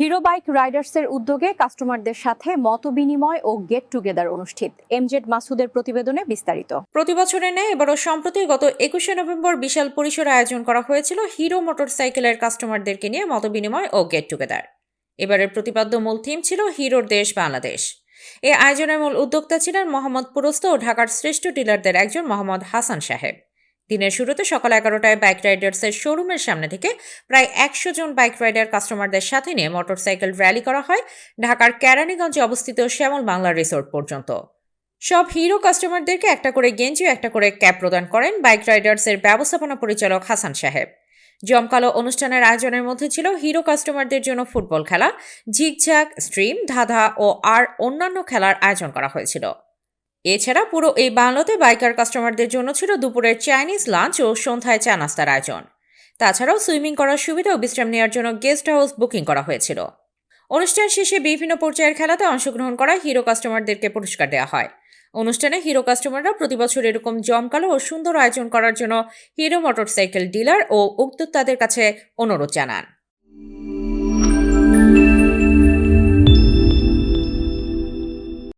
Hero bike রাইডার্সের উদ্যোগে কাস্টমারদের সাথে মত বিনিময় ও গেট টুগেদার অনুষ্ঠিত। এমজেড মাসুদের প্রতিবেদনে বিস্তারিত। প্রতি বছরের ন্যায় এবারও সম্প্রতি গত একুশে নভেম্বর বিশাল পরিসরে আয়োজন করা হয়েছিল হিরো মোটরসাইকেলের কাস্টমারদেরকে নিয়ে মতবিনিময় ও গেট টুগেদার। এবারের প্রতিপাদ্য মূল থিম ছিল হিরোর দেশ বাংলাদেশ। এই আয়োজনের মূল উদ্যোক্তা ছিলেন মোহাম্মদ পুরস্ত ও ঢাকার শ্রেষ্ঠ ডিলারদের একজন মোহাম্মদ হাসান সাহেব। দিনের শুরুতে সকাল এগারোটায় বাইক রাইডার্সের শোরুমের সামনে থেকে প্রায় একশো জন বাইক রাইডার কাস্টমারদের সাথে নিয়ে মোটরসাইকেল র্যালি করা হয় ঢাকার কেরানীগঞ্জে অবস্থিত শ্যামল বাংলা রিসোর্ট পর্যন্ত। সব হিরো কাস্টমারদেরকে একটা করে গেঞ্জি, একটা করে ক্যাপ প্রদান করেন বাইক রাইডার্সের ব্যবস্থাপনা পরিচালক হাসান সাহেব। জমকালো অনুষ্ঠানের আয়োজনের মধ্যে ছিল হিরো কাস্টমারদের জন্য ফুটবল খেলা, ঝিকঝাক, স্ট্রিম, ধাঁধা ও আর অন্যান্য খেলার আয়োজন করা হয়েছিল। এছাড়া পুরো এই বাংলোতে বাইকার কাস্টমারদের জন্য ছিল দুপুরের চাইনিজ লাঞ্চ ও সন্ধ্যায় চা নাস্তার আয়োজন। তাছাড়াও সুইমিং করার সুবিধা ও বিশ্রাম নেওয়ার জন্য গেস্ট হাউস বুকিং করা হয়েছিল। অনুষ্ঠান শেষে বিভিন্ন পর্যায়ের খেলাতে অংশগ্রহণ করা হিরো কাস্টমারদেরকে পুরস্কার দেওয়া হয়। অনুষ্ঠানে হিরো কাস্টমাররা প্রতি বছর এরকম জমকালো ও সুন্দর আয়োজন করার জন্য হিরো মোটরসাইকেল ডিলার ও উদ্যোক্তাদের কাছে অনুরোধ জানান।